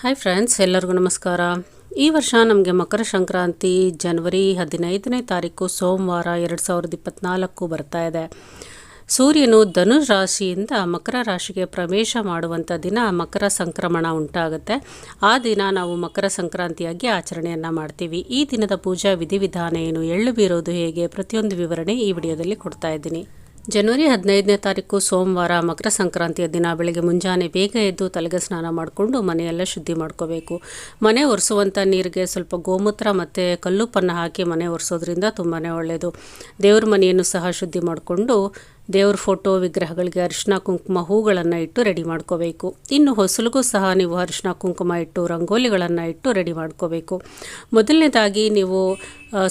Hi friends ಎಲ್ಲರಿಗೂ ನಮಸ್ಕಾರ. ಈ ವರ್ಷ ನಮಗೆ ಮಕರ ಸಂಕ್ರಾಂತಿ ಜನವರಿ ಹದಿನೈದನೇ ತಾರೀಕು ಸೋಮವಾರ ಎರಡು ಸಾವಿರದ ಇಪ್ಪತ್ತ್ನಾಲ್ಕು ಬರ್ತಾ ಇದೆ. ಸೂರ್ಯನು ಧನುಷ್ ರಾಶಿಯಿಂದ ಮಕರ ರಾಶಿಗೆ ಪ್ರವೇಶ ಮಾಡುವಂಥ ದಿನ ಮಕರ ಸಂಕ್ರಮಣ ಉಂಟಾಗುತ್ತೆ. ಆ ದಿನ ನಾವು ಮಕರ ಸಂಕ್ರಾಂತಿಯಾಗಿ ಆಚರಣೆಯನ್ನು ಮಾಡ್ತೀವಿ. ಈ ದಿನದ ಪೂಜಾ ವಿಧಿವಿಧಾನ ಏನು, ಎಳ್ಳು ಬೀರೋದು ಹೇಗೆ, ಪ್ರತಿಯೊಂದು ವಿವರಣೆ ಈ ವಿಡಿಯೋದಲ್ಲಿ ಕೊಡ್ತಾ ಇದ್ದೀನಿ. ಜನವರಿ ಹದಿನೈದನೇ ತಾರೀಕು ಸೋಮವಾರ ಮಕರ ಸಂಕ್ರಾಂತಿಯ ದಿನ. ಬೆಳಗ್ಗೆ ಮುಂಜಾನೆ ಬೇಗ ಎದ್ದು ತಲೆಗೆ ಸ್ನಾನ ಮಾಡಿಕೊಂಡು ಮನೆಯೆಲ್ಲ ಶುದ್ಧಿ ಮಾಡ್ಕೋಬೇಕು. ಮನೆ ಒರೆಸುವಂಥ ನೀರಿಗೆ ಸ್ವಲ್ಪ ಗೋಮೂತ್ರ ಮತ್ತು ಕಲ್ಲುಪ್ಪನ್ನು ಹಾಕಿ ಮನೆ ಒರೆಸೋದ್ರಿಂದ ತುಂಬಾ ಒಳ್ಳೆಯದು ದೇವ್ರ ಮನೆಯನ್ನು ಸಹ ಶುದ್ಧಿ ಮಾಡಿಕೊಂಡು ದೇವ್ರ ಫೋಟೋ, ವಿಗ್ರಹಗಳಿಗೆ ಅರಿಶಿನ ಕುಂಕುಮ ಹೂಗಳನ್ನು ಇಟ್ಟು ರೆಡಿ ಮಾಡ್ಕೋಬೇಕು. ಇನ್ನು ಹೊಸಲಿಗೂ ಸಹ ನೀವು ಅರಿಶಿನ ಕುಂಕುಮ ಇಟ್ಟು ರಂಗೋಲಿಗಳನ್ನು ಇಟ್ಟು ರೆಡಿ ಮಾಡ್ಕೋಬೇಕು. ಮೊದಲನೇದಾಗಿ ನೀವು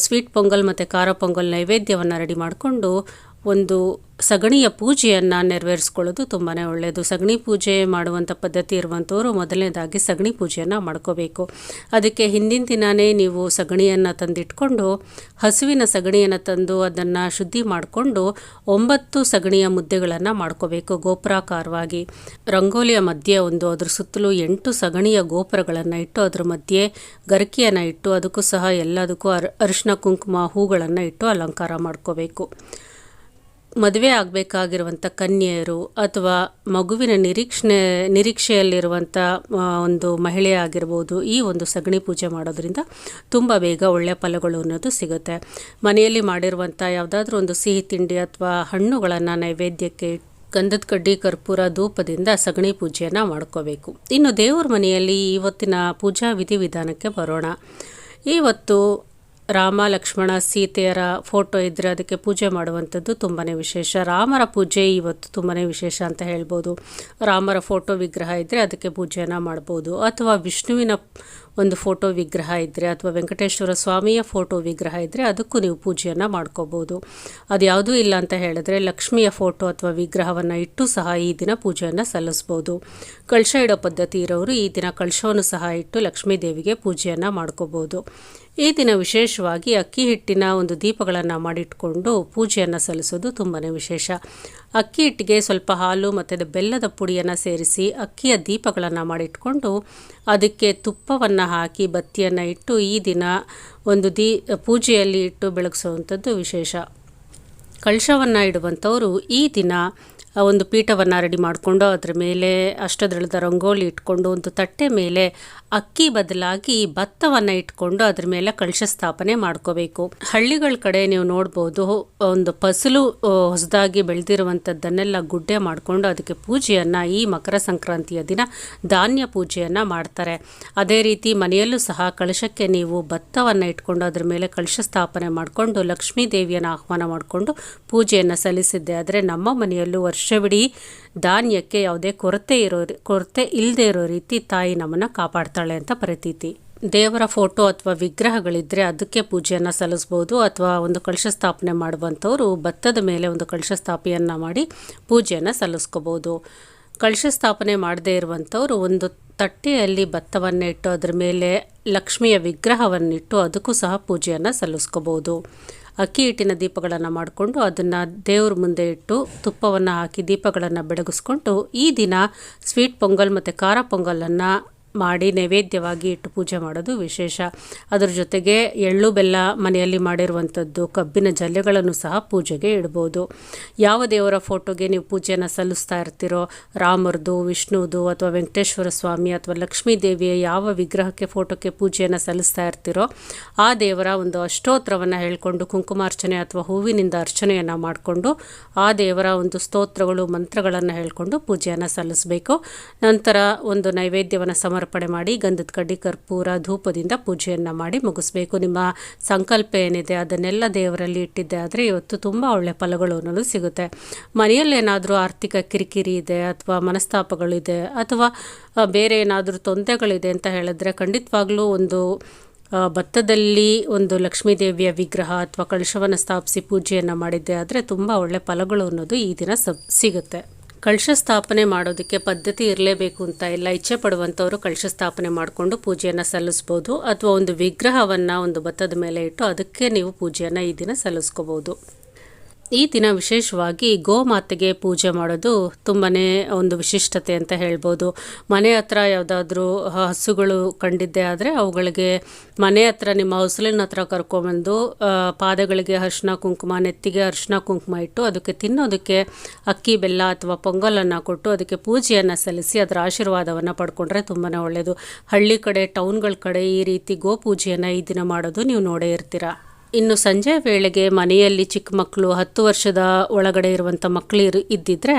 ಸ್ವೀಟ್ ಪೊಂಗಲ್ ಮತ್ತು ಖಾರ ಪೊಂಗಲ್ ನೈವೇದ್ಯವನ್ನು ರೆಡಿ ಮಾಡಿಕೊಂಡು ಒಂದು ಸಗಣಿಯ ಪೂಜೆಯನ್ನು ನೆರವೇರಿಸ್ಕೊಳ್ಳೋದು ತುಂಬಾ ಒಳ್ಳೆಯದು ಸಗಣಿ ಪೂಜೆ ಮಾಡುವಂಥ ಪದ್ಧತಿ ಇರುವಂಥವರು ಮೊದಲನೇದಾಗಿ ಸಗಣಿ ಪೂಜೆಯನ್ನು ಮಾಡ್ಕೋಬೇಕು. ಅದಕ್ಕೆ ಹಿಂದಿನ ದಿನವೇ ನೀವು ಸಗಣಿಯನ್ನು ತಂದಿಟ್ಕೊಂಡು, ಹಸುವಿನ ಸಗಣಿಯನ್ನು ತಂದು ಅದನ್ನು ಶುದ್ಧಿ ಮಾಡಿಕೊಂಡು ಒಂಬತ್ತು ಸಗಣಿಯ ಮುದ್ದೆಗಳನ್ನು ಮಾಡ್ಕೋಬೇಕು ಗೋಪುರಾಕಾರವಾಗಿ. ರಂಗೋಲಿಯ ಮಧ್ಯೆ ಒಂದು, ಅದ್ರ ಸುತ್ತಲೂ ಎಂಟು ಸಗಣಿಯ ಗೋಪುರಗಳನ್ನು ಇಟ್ಟು, ಅದ್ರ ಮಧ್ಯೆ ಗರಿಕೆಯನ್ನು ಇಟ್ಟು, ಅದಕ್ಕೂ ಸಹ ಎಲ್ಲದಕ್ಕೂ ಅರ್ ಅರಿಶಿನ ಕುಂಕುಮ, ಹೂಗಳನ್ನು ಇಟ್ಟು ಅಲಂಕಾರ ಮಾಡ್ಕೋಬೇಕು. ಮದುವೆ ಆಗಬೇಕಾಗಿರುವಂಥ ಕನ್ಯೆಯರು ಅಥವಾ ಮಗುವಿನ ನಿರೀಕ್ಷಣೆ ನಿರೀಕ್ಷೆಯಲ್ಲಿರುವಂಥ ಒಂದು ಮಹಿಳೆ ಆಗಿರ್ಬೋದು ಈ ಒಂದು ಸಗಣಿ ಪೂಜೆ ಮಾಡೋದ್ರಿಂದ ತುಂಬ ಬೇಗ ಒಳ್ಳೆಯ ಫಲಗಳು ಅನ್ನೋದು ಸಿಗುತ್ತೆ. ಮನೆಯಲ್ಲಿ ಮಾಡಿರುವಂಥ ಯಾವುದಾದ್ರೂ ಒಂದು ಸಿಹಿ ತಿಂಡಿ ಅಥವಾ ಹಣ್ಣುಗಳನ್ನು ನೈವೇದ್ಯಕ್ಕೆ, ಗಂಧದ ಕಡ್ಡಿ, ಕರ್ಪೂರ, ಧೂಪದಿಂದ ಸಗಣಿ ಪೂಜೆಯನ್ನು ಮಾಡ್ಕೋಬೇಕು. ಇನ್ನು ದೇವ್ರ ಮನೆಯಲ್ಲಿ ಇವತ್ತಿನ ಪೂಜಾ ವಿಧಿವಿಧಾನಕ್ಕೆ ಬರೋಣ. ಇವತ್ತು ರಾಮ, ಲಕ್ಷ್ಮಣ, ಸೀತೆಯರ ಫೋಟೋ ಇದ್ದರೆ ಅದಕ್ಕೆ ಪೂಜೆ ಮಾಡುವಂಥದ್ದು ತುಂಬಾ ವಿಶೇಷ. ರಾಮರ ಪೂಜೆ ಇವತ್ತು ತುಂಬಾ ವಿಶೇಷ ಅಂತ ಹೇಳ್ಬೋದು. ರಾಮರ ಫೋಟೋ ವಿಗ್ರಹ ಇದ್ದರೆ ಅದಕ್ಕೆ ಪೂಜೆಯನ್ನು ಮಾಡ್ಬೋದು. ಅಥವಾ ವಿಷ್ಣುವಿನ ಒಂದು ಫೋಟೋ ವಿಗ್ರಹ ಇದ್ದರೆ ಅಥವಾ ವೆಂಕಟೇಶ್ವರ ಸ್ವಾಮಿಯ ಫೋಟೋ ವಿಗ್ರಹ ಇದ್ದರೆ ಅದಕ್ಕೂ ನೀವು ಪೂಜೆಯನ್ನು ಮಾಡ್ಕೋಬೋದು. ಅದು ಯಾವುದೂ ಇಲ್ಲ ಅಂತ ಹೇಳಿದ್ರೆ ಲಕ್ಷ್ಮಿಯ ಫೋಟೋ ಅಥವಾ ವಿಗ್ರಹವನ್ನು ಇಟ್ಟು ಸಹ ಈ ದಿನ ಪೂಜೆಯನ್ನು ಸಲ್ಲಿಸ್ಬೋದು. ಕಳಶ ಇಡೋ ಪದ್ಧತಿ ಇರೋರು ಈ ದಿನ ಕಳಶವನ್ನು ಸಹ ಇಟ್ಟು ಲಕ್ಷ್ಮೀ ದೇವಿಗೆ ಪೂಜೆಯನ್ನು ಮಾಡ್ಕೋಬೋದು. ಈ ದಿನ ವಿಶೇಷವಾಗಿ ಅಕ್ಕಿ ಹಿಟ್ಟಿನ ಒಂದು ದೀಪಗಳನ್ನು ಮಾಡಿಟ್ಕೊಂಡು ಪೂಜೆಯನ್ನು ಸಲ್ಲಿಸೋದು ತುಂಬಾ ವಿಶೇಷ. ಅಕ್ಕಿ ಹಿಟ್ಟಿಗೆ ಸ್ವಲ್ಪ ಹಾಲು ಮತ್ತು ಬೆಲ್ಲದ ಪುಡಿಯನ್ನು ಸೇರಿಸಿ ಅಕ್ಕಿಯ ದೀಪಗಳನ್ನು ಮಾಡಿಟ್ಕೊಂಡು ಅದಕ್ಕೆ ತುಪ್ಪವನ್ನು ಹಾಕಿ ಬತ್ತಿಯನ್ನು ಇಟ್ಟು ಈ ದಿನ ಒಂದು ದೀ, ಪೂಜೆಯಲ್ಲಿ ಇಟ್ಟು ಬೆಳಗಿಸುವಂಥದ್ದು ವಿಶೇಷ. ಕಳಶವನ್ನು ಇಡುವಂಥವರು ಈ ದಿನ ಒಂದು ಪೀಠವನ್ನು ರೆಡಿ ಮಾಡಿಕೊಂಡು ಅದರ ಮೇಲೆ ಅಷ್ಟದಳದ ರಂಗೋಲಿ ಇಟ್ಕೊಂಡು ಒಂದು ತಟ್ಟೆ ಮೇಲೆ ಅಕ್ಕಿ ಬದಲಾಗಿ ಭತ್ತವನ್ನು ಇಟ್ಕೊಂಡು ಅದ್ರ ಮೇಲೆ ಕಳಶ ಸ್ಥಾಪನೆ ಮಾಡ್ಕೋಬೇಕು. ಹಳ್ಳಿಗಳ ಕಡೆ ನೀವು ನೋಡ್ಬೋದು, ಒಂದು ಫಸಲು ಹೊಸದಾಗಿ ಬೆಳೆದಿರುವಂಥದ್ದನ್ನೆಲ್ಲ ಗುಡ್ಡೆ ಮಾಡಿಕೊಂಡು ಅದಕ್ಕೆ ಪೂಜೆಯನ್ನು, ಈ ಮಕರ ಸಂಕ್ರಾಂತಿಯ ದಿನ ಧಾನ್ಯ ಪೂಜೆಯನ್ನು ಮಾಡ್ತಾರೆ. ಅದೇ ರೀತಿ ಮನೆಯಲ್ಲೂ ಸಹ ಕಳಶಕ್ಕೆ ನೀವು ಭತ್ತವನ್ನು ಇಟ್ಕೊಂಡು ಅದ್ರ ಮೇಲೆ ಕಳಶ ಸ್ಥಾಪನೆ ಮಾಡಿಕೊಂಡು ಲಕ್ಷ್ಮೀ ದೇವಿಯನ್ನು ಆಹ್ವಾನ ಮಾಡಿಕೊಂಡು ಪೂಜೆಯನ್ನು ಸಲ್ಲಿಸಿದ್ದೆ ಆದರೆ ನಮ್ಮ ಮನೆಯಲ್ಲೂ ವರ್ಷವಿಡೀ ಧಾನ್ಯಕ್ಕೆ ಯಾವುದೇ ಕೊರತೆ ಇರೋ ಕೊರತೆ ಇಲ್ಲದೆ ಇರೋ ರೀತಿ ತಾಯಿ ನಮ್ಮನ್ನು ಕಾಪಾಡ್ತಾಳೆ ಅಂತ ಪ್ರತೀತಿ. ದೇವರ ಫೋಟೋ ಅಥವಾ ವಿಗ್ರಹಗಳಿದ್ದರೆ ಅದಕ್ಕೆ ಪೂಜೆಯನ್ನು ಸಲ್ಲಿಸ್ಬೋದು ಅಥವಾ ಒಂದು ಕಳಶ ಸ್ಥಾಪನೆ ಮಾಡುವಂಥವರು ಭತ್ತದ ಮೇಲೆ ಒಂದು ಕಳಶ ಸ್ಥಾಪನೆಯನ್ನು ಮಾಡಿ ಪೂಜೆಯನ್ನು ಸಲ್ಲಿಸ್ಕೋಬೋದು. ಕಳಶ ಸ್ಥಾಪನೆ ಮಾಡದೇ ಇರುವಂಥವ್ರು ಒಂದು ತಟ್ಟೆಯಲ್ಲಿ ಭತ್ತವನ್ನು ಇಟ್ಟು ಅದರ ಮೇಲೆ ಲಕ್ಷ್ಮಿಯ ವಿಗ್ರಹವನ್ನಿಟ್ಟು ಅದಕ್ಕೂ ಸಹ ಪೂಜೆಯನ್ನು ಸಲ್ಲಿಸ್ಕೋಬೋದು. ಅಕ್ಕಿ ಹಿಟ್ಟಿನ ದೀಪಗಳನ್ನು ಮಾಡಿಕೊಂಡು ಅದನ್ನು ದೇವ್ರ ಮುಂದೆ ಇಟ್ಟು ತುಪ್ಪವನ್ನು ಹಾಕಿ ದೀಪಗಳನ್ನು ಬೆಳಗಿಸ್ಕೊಂಡು ಈ ದಿನ ಸ್ವೀಟ್ ಪೊಂಗಲ್ ಮತ್ತು ಖಾರ ಪೊಂಗಲನ್ನು ಮಾಡಿ ನೈವೇದ್ಯವಾಗಿ ಇಟ್ಟು ಪೂಜೆ ಮಾಡೋದು ವಿಶೇಷ. ಅದರ ಜೊತೆಗೆ ಎಳ್ಳು ಬೆಲ್ಲ ಮನೆಯಲ್ಲಿ ಮಾಡಿರುವಂಥದ್ದು ಕಬ್ಬಿನ ಜಲ್ಲೆಗಳನ್ನು ಸಹ ಪೂಜೆಗೆ ಇಡ್ಬೋದು. ಯಾವ ದೇವರ ಫೋಟೋಗೆ ನೀವು ಪೂಜೆಯನ್ನು ಸಲ್ಲಿಸ್ತಾ ಇರ್ತೀರೋ, ರಾಮರದು ವಿಷ್ಣುವುದು ಅಥವಾ ವೆಂಕಟೇಶ್ವರ ಸ್ವಾಮಿ ಅಥವಾ ಲಕ್ಷ್ಮೀ ದೇವಿಯ ಯಾವ ವಿಗ್ರಹಕ್ಕೆ ಫೋಟೋಕ್ಕೆ ಪೂಜೆಯನ್ನು ಸಲ್ಲಿಸ್ತಾ ಇರ್ತೀರೋ, ಆ ದೇವರ ಒಂದು ಅಷ್ಟೋತ್ರವನ್ನು ಹೇಳಿಕೊಂಡು ಕುಂಕುಮಾರ್ಚನೆ ಅಥವಾ ಹೂವಿನಿಂದ ಅರ್ಚನೆಯನ್ನು ಮಾಡಿಕೊಂಡು ಆ ದೇವರ ಒಂದು ಸ್ತೋತ್ರಗಳು, ಮಂತ್ರಗಳನ್ನು ಹೇಳಿಕೊಂಡು ಪೂಜೆಯನ್ನು ಸಲ್ಲಿಸಬೇಕು. ನಂತರ ಒಂದು ನೈವೇದ್ಯವನ್ನು ಸಮರ್ಪಣೆ ಮಾಡಿ ಗಂಧದ ಕಡ್ಡಿ, ಕರ್ಪೂರ, ಧೂಪದಿಂದ ಪೂಜೆಯನ್ನು ಮಾಡಿ ಮುಗಿಸ್ಬೇಕು. ನಿಮ್ಮ ಸಂಕಲ್ಪ ಏನಿದೆ ಅದನ್ನೆಲ್ಲ ದೇವರಲ್ಲಿ ಇಟ್ಟಿದ್ದೆ ಆದರೆ ಇವತ್ತು ತುಂಬ ಒಳ್ಳೆ ಫಲಗಳು ಅನ್ನೋದು ಸಿಗುತ್ತೆ. ಮನೆಯಲ್ಲೇನಾದರೂ ಆರ್ಥಿಕ ಕಿರಿಕಿರಿ ಇದೆ ಅಥವಾ ಮನಸ್ತಾಪಗಳಿದೆ ಅಥವಾ ಬೇರೆ ಏನಾದರೂ ತೊಂದರೆಗಳಿದೆ ಅಂತ ಹೇಳಿದ್ರೆ ಖಂಡಿತವಾಗ್ಲೂ ಒಂದು ಭತ್ತದಲ್ಲಿ ಒಂದು ಲಕ್ಷ್ಮೀ ದೇವಿಯ ವಿಗ್ರಹ ಅಥವಾ ಕಳಶವನ್ನು ಸ್ಥಾಪಿಸಿ ಪೂಜೆಯನ್ನು ಮಾಡಿದ್ದೆ ಆದರೆ ತುಂಬ ಒಳ್ಳೆ ಫಲಗಳು ಅನ್ನೋದು ಈ ದಿನ ಸಬ್ ಸಿಗುತ್ತೆ. ಕಳಶ ಸ್ಥಾಪನೆ ಮಾಡೋದಕ್ಕೆ ಪದ್ಧತಿ ಇರಲೇಬೇಕು ಅಂತ ಇಲ್ಲ ಇಚ್ಛೆ ಪಡುವಂಥವರು ಕಳಶ ಸ್ಥಾಪನೆ ಮಾಡಿಕೊಂಡು ಪೂಜೆಯನ್ನು ಸಲ್ಲಿಸ್ಬೋದು ಅಥವಾ ಒಂದು ವಿಗ್ರಹವನ್ನು ಒಂದು ಭತ್ತದ ಮೇಲೆ ಇಟ್ಟು ಅದಕ್ಕೆ ನೀವು ಪೂಜೆಯನ್ನು ಈ ದಿನ ಸಲ್ಲಿಸ್ಕೋಬೋದು. ಈ ದಿನ ವಿಶೇಷವಾಗಿ ಗೋಮಾತೆಗೆ ಪೂಜೆ ಮಾಡೋದು ತುಂಬಾ ಒಂದು ವಿಶಿಷ್ಟತೆ ಅಂತ ಹೇಳ್ಬೋದು. ಮನೆ ಹತ್ರ ಯಾವುದಾದ್ರೂ ಹಸುಗಳು ಕಂಡಿದ್ದೆ ಆದರೆ ಅವುಗಳಿಗೆ ಮನೆ ಹತ್ರ ನಿಮ್ಮ ಹೊಸಲಿನ ಹತ್ರ ಕರ್ಕೊಂಬಂದು ಪಾದಗಳಿಗೆ ಅರ್ಶಿನ ಕುಂಕುಮ, ನೆತ್ತಿಗೆ ಅರಿಶಿನ ಕುಂಕುಮ ಇಟ್ಟು ಅದಕ್ಕೆ ತಿನ್ನೋದಕ್ಕೆ ಅಕ್ಕಿ, ಬೆಲ್ಲ ಅಥವಾ ಪೊಂಗಲನ್ನು ಕೊಟ್ಟು ಅದಕ್ಕೆ ಪೂಜೆಯನ್ನು ಸಲ್ಲಿಸಿ ಅದರ ಆಶೀರ್ವಾದವನ್ನು ಪಡ್ಕೊಂಡ್ರೆ ತುಂಬಾ ಒಳ್ಳೆಯದು ಹಳ್ಳಿ ಕಡೆ, ಟೌನ್ಗಳ ಕಡೆ ಈ ರೀತಿ ಗೋ ಪೂಜೆಯನ್ನು ಈ ದಿನ ಮಾಡೋದು ನೀವು ನೋಡೇ ಇರ್ತೀರ? ಇನ್ನು ಸಂಜೆ ವೇಳೆಗೆ ಮನೆಯಲ್ಲಿ ಚಿಕ್ಕ ಮಕ್ಕಳು ಹತ್ತು ವರ್ಷದ ಒಳಗಡೆ ಇರುವಂಥ ಮಕ್ಕಳು ಇರು ಇದ್ದಿದ್ರೆ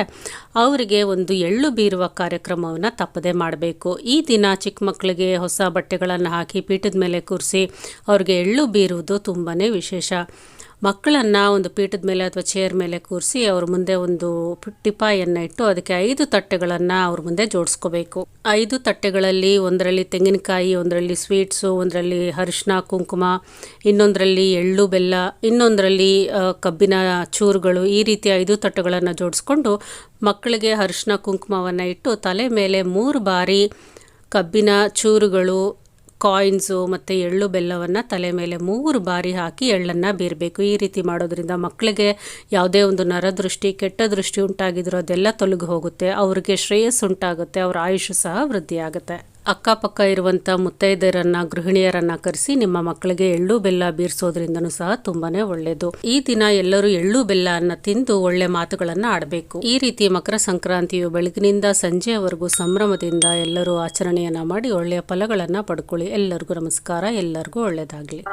ಅವರಿಗೆ ಒಂದು ಎಳ್ಳು ಬೀರುವ ಕಾರ್ಯಕ್ರಮವನ್ನು ತಪ್ಪದೇ ಮಾಡಬೇಕು. ಈ ದಿನ ಚಿಕ್ಕ ಮಕ್ಕಳಿಗೆ ಹೊಸ ಬಟ್ಟೆಗಳನ್ನು ಹಾಕಿ ಪೀಠದ ಮೇಲೆ ಕೂರಿಸಿ ಅವ್ರಿಗೆ ಎಳ್ಳು ಬೀರುವುದು ತುಂಬಾ ವಿಶೇಷ. ಮಕ್ಕಳನ್ನು ಒಂದು ಪೀಠದ ಮೇಲೆ ಅಥವಾ ಚೇರ್ ಮೇಲೆ ಕೂರಿಸಿ ಅವ್ರ ಮುಂದೆ ಒಂದು ಟಿಪಾಯನ್ನು ಇಟ್ಟು ಅದಕ್ಕೆ ಐದು ತಟ್ಟೆಗಳನ್ನು ಅವ್ರ ಮುಂದೆ ಜೋಡಿಸ್ಕೋಬೇಕು. ಐದು ತಟ್ಟೆಗಳಲ್ಲಿ ಒಂದರಲ್ಲಿ ತೆಂಗಿನಕಾಯಿ, ಒಂದರಲ್ಲಿ ಸ್ವೀಟ್ಸು ಒಂದರಲ್ಲಿ ಅರಿಶಿನ ಕುಂಕುಮ, ಇನ್ನೊಂದರಲ್ಲಿ ಎಳ್ಳು ಬೆಲ್ಲ, ಇನ್ನೊಂದರಲ್ಲಿ ಕಬ್ಬಿನ ಚೂರುಗಳು ಈ ರೀತಿ ಐದು ತಟ್ಟೆಗಳನ್ನು ಜೋಡಿಸ್ಕೊಂಡು ಮಕ್ಕಳಿಗೆ ಅರಿಶಿನ ಕುಂಕುಮವನ್ನು ಇಟ್ಟು ತಲೆ ಮೇಲೆ ಮೂರು ಬಾರಿ ಕಬ್ಬಿನ ಚೂರುಗಳು ಕಾಯಿನ್ಸು ಮತ್ತು ಎಳ್ಳು ಬೆಲ್ಲವನ್ನು ತಲೆ ಮೇಲೆ ಮೂರು ಬಾರಿ ಹಾಕಿ ಎಳ್ಳನ್ನು ಬೀರಬೇಕು. ಈ ರೀತಿ ಮಾಡೋದ್ರಿಂದ ಮಕ್ಕಳಿಗೆ ಯಾವುದೇ ಒಂದು ನರದೃಷ್ಟಿ, ಕೆಟ್ಟ ದೃಷ್ಟಿ ಉಂಟಾಗಿದ್ರೂ ಅದೆಲ್ಲ ತೊಲಗಿ ಹೋಗುತ್ತೆ. ಅವ್ರಿಗೆ ಶ್ರೇಯಸ್ಸು ಉಂಟಾಗುತ್ತೆ. ಅವ್ರ ಆಯುಷ್ಯ ಸಹ ವೃದ್ಧಿಯಾಗುತ್ತೆ. ಅಕ್ಕಪಕ್ಕ ಇರುವಂಥ ಮುತ್ತೈದೆಯರನ್ನ, ಗೃಹಿಣಿಯರನ್ನ ಕರೆಸಿ ನಿಮ್ಮ ಮಕ್ಕಳಿಗೆ ಎಳ್ಳು ಬೆಲ್ಲ ಬೀರಿಸೋದ್ರಿಂದನೂ ಸಹ ತುಂಬಾನೇ ಒಳ್ಳೆಯದು ಈ ದಿನ ಎಲ್ಲರೂ ಎಳ್ಳು ಬೆಲ್ಲ ಅನ್ನ ತಿಂದು ಒಳ್ಳೆ ಮಾತುಗಳನ್ನ ಆಡಬೇಕು. ಈ ರೀತಿ ಮಕರ ಸಂಕ್ರಾಂತಿಯು ಬೆಳಗಿನಿಂದ ಸಂಜೆಯವರೆಗೂ ಸಂಭ್ರಮದಿಂದ ಎಲ್ಲರೂ ಆಚರಣೆಯನ್ನ ಮಾಡಿ ಒಳ್ಳೆಯ ಫಲಗಳನ್ನ ಪಡ್ಕೊಳ್ಳಿ. ಎಲ್ಲರಿಗೂ ನಮಸ್ಕಾರ. ಎಲ್ಲರಿಗೂ ಒಳ್ಳೆಯದಾಗಲಿ